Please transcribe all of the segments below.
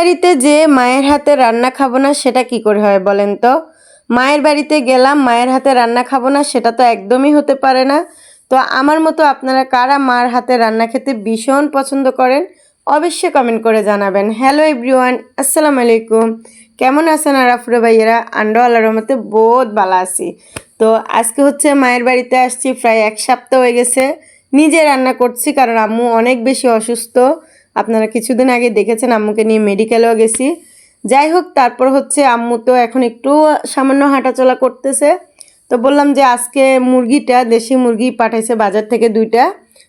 বাড়িতে যে মায়ের হাতে রান্না খাব না, সেটা কি করে হয় বলেন তো? মায়ের বাড়িতে গেলাম, মায়ের হাতে রান্না খাব না, সেটা তো একদমই হতে পারে না। তো আমার মতো আপনারা কারা মার হাতে রান্না খেতে ভীষণ পছন্দ করেন, অবশ্যই কমেন্ট করে জানাবেন। হ্যালো এভরিওয়ান আসসালামু আলাইকুম। কেমন আছেন আরাফুরে ভাইয়েরা? আন্ডো আল্লাহর রহমতে বহুত ভালো আছি। তো আজকে হচ্ছে মায়ের বাড়িতে আসছি, প্রায় এক সপ্তাহ হয়ে গেছে। নিজে রান্না করছি, কারণ আম্মু অনেক বেশি অসুস্থ। আপনারা কিছুদিন আগে দেখেছেন আম্মুকে নিয়ে মেডিকেলেও গেছি। যাই হোক, তারপর হচ্ছে আম্মু তো এখন একটু সামান্য হাঁটাচলা করতেছে। তো বললাম যে আজকে মুরগিটা, দেশি মুরগি পাঠাইছে বাজার থেকে দুইটা।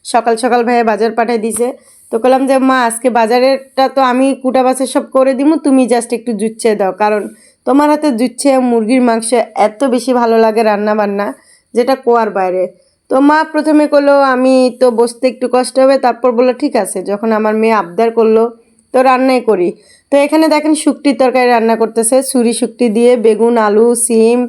সকাল সকাল ভাইয়া বাজার পাঠাই দিছে। তো বললাম যে, মা, আজকে বাজারেরটা তো আমি কুটা বাছের সব করে দিমু, তুমি জাস্ট একটু জুচ্ছে দাও। কারণ তোমার হাতে জুচ্ছে মুরগির মাংস এত বেশি ভালো লাগে রান্না বান্না যেটা কোয়ার বাইরে। তো মা প্রথমে করল আমি তো বসতে একটু কষ্ট হবে। তারপর বলল, ঠিক আছে। যখন আমার মেয়ে আবদার করল, তো রান্নাই করি। তো এখানে দেখেন শুকটির তরকারি রান্না করতেছে। সুরি শুকটি দিয়ে বেগুন, আলু, সিম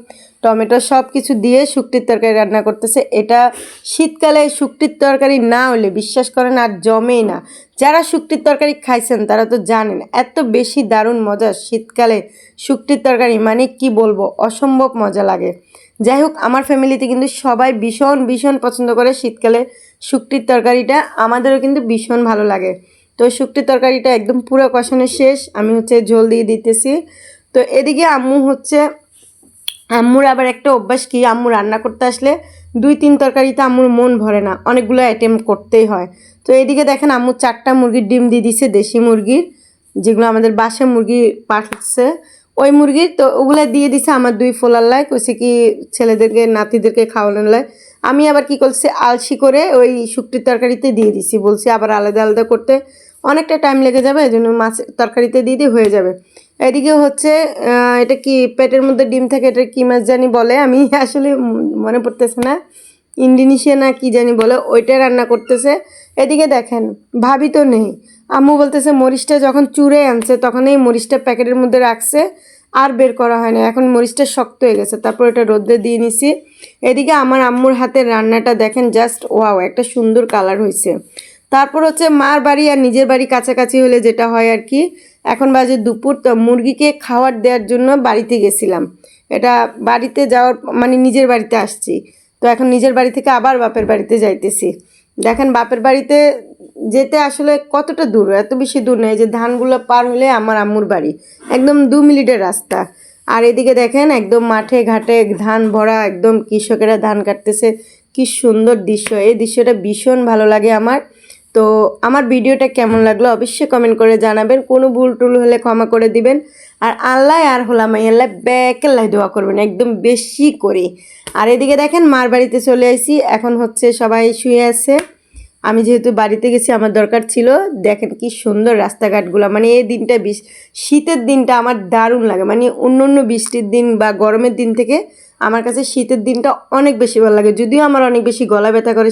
টমেটো সব কিছু দিয়ে শুক্তির তরকারি রান্না করতেছে। এটা শীতকালে শুক্তির তরকারি না হলে, বিশ্বাস করেন, আর জমেই না। যারা শুক্তির তরকারি খাইছেন, তারা তো জানেন, এত বেশি দারুণ মজা শীতকালে শুক্তির তরকারি। মানে কি বলব, অসম্ভব মজা লাগে। যাই হোক, আমার ফ্যামিলিতে কিন্তু সবাই ভীষণ ভীষণ পছন্দ করে শীতকালে শুক্তির তরকারিটা। আমাদেরও কিন্তু ভীষণ ভালো লাগে। তো শুক্তির তরকারিটা একদম পুরো কষানো শেষ। আমি হচ্ছে ঝোল দিয়ে দিতেছি। তো এদিকে আম্মু হচ্ছে আম্মুর আবার একটা অভ্যাস কি? আম্মু রান্না করতে আসলে দুই, তিন তরকারিতে আম্মুর মন ভরে না। অনেকগুলো আইটেম করতেই হয়। তো এদিকে দেখেন আম্মু চারটা মুরগির ডিম দিয়ে দিছে, দেশি মুরগির, যেগুলো আমাদের বাসা মুরগি পাঠাচ্ছে। ওই মুরগির তো ওগুলো দিয়ে দিছে আমার দুই ফোলার লাই কইছে কি ছেলেদেরকে, নাতিদেরকে খাওয়ানোর লাই আমি আবার কি করছি, আলসি করে ওই শুকটির তরকারিতে দিয়ে দিছি। বলছি আবার আলাদা আলাদা করতে অনেকটা টাইম লেগে যাবে এই জন্য মাছ তরকারিতে দিয়ে দিয়ে হয়ে যাবে। এদিকে হচ্ছে এটা কি পেটের মধ্যে ডিম থাকে, এটা কি মাছ জানি বলে। আমি আসলে মনে পড়তেছে না। ইন্দোনেশিয়া না কি জানি বলে, ওইটা রান্না করতেছে। এদিকে দেখেন, ভাবি তো নেই। আম্মু বলতেছে, মরিচটা যখন চুড়ে আনছে, তখন এই মরিচটা প্যাকেটের মধ্যে রাখছে, আর বের করা হয় না। এখন মরিচটা শক্ত হয়ে গেছে, তারপর এটা রোদ্রে দিয়ে নিছি। এদিকে আমার আম্মুর হাতের রান্নাটা দেখেন জাস্ট ওয়াও একটা সুন্দর কালার হয়েছে তারপর হচ্ছে মার বাড়ি আর নিজের বাড়ি কাছাকাছি হলে যেটা হয় আর কি এখন বাজে দুপুর, তো মুরগিকে খাবার দেওয়ার জন্য বাড়িতে গেছিলাম। এটা বাড়িতে যাওয়ার মানে নিজের বাড়িতে আসছি। তো এখন নিজের বাড়ি থেকে আবার বাপের বাড়িতে যাইতেছি। দেখেন বাপের বাড়িতে যেতে আসলে কতটা দূর, এত বেশি দূর নয় যে ধানগুলো পার হলে আমার আম্মুর বাড়ি। একদম দু মিনিটের রাস্তা। আর এদিকে দেখেন একদম মাঠে ঘাটে ধান ভরা, একদম কৃষকেরা ধান কাটতেছে। কি সুন্দর দৃশ্য। এই দৃশ্যটা ভীষণ ভালো লাগে আমার। তো আমার ভিডিওটা কেমন লাগল অবশ্যই কমেন্ট করে জানাবেন। কোনো ভুল টুল হলে ক্ষমা করে দিবেন। আর আল্লাহ আর হোলামাই আল্লাহ ব্যাকেল্লাহ দোয়া করবেন, একদম বেশি করে। আর এদিকে দেখেন, মার বাড়িতে চলে আসি এখন হচ্ছে সবাই শুয়ে আছে। আমি যেহেতু বাড়িতে গেছি, আমার দরকার ছিল। দেখেন কি সুন্দর রাস্তাঘাটগুলো। মানে এই দিনটা বিশ, শীতের দিনটা আমার দারুণ লাগে। মানে অন্য অন্য বৃষ্টির দিন বা গরমের দিন থেকে আমার কাছে শীতের দিনটা অনেক বেশি ভালো লাগে। যদিও আমার অনেক বেশি গলা ব্যথা করে।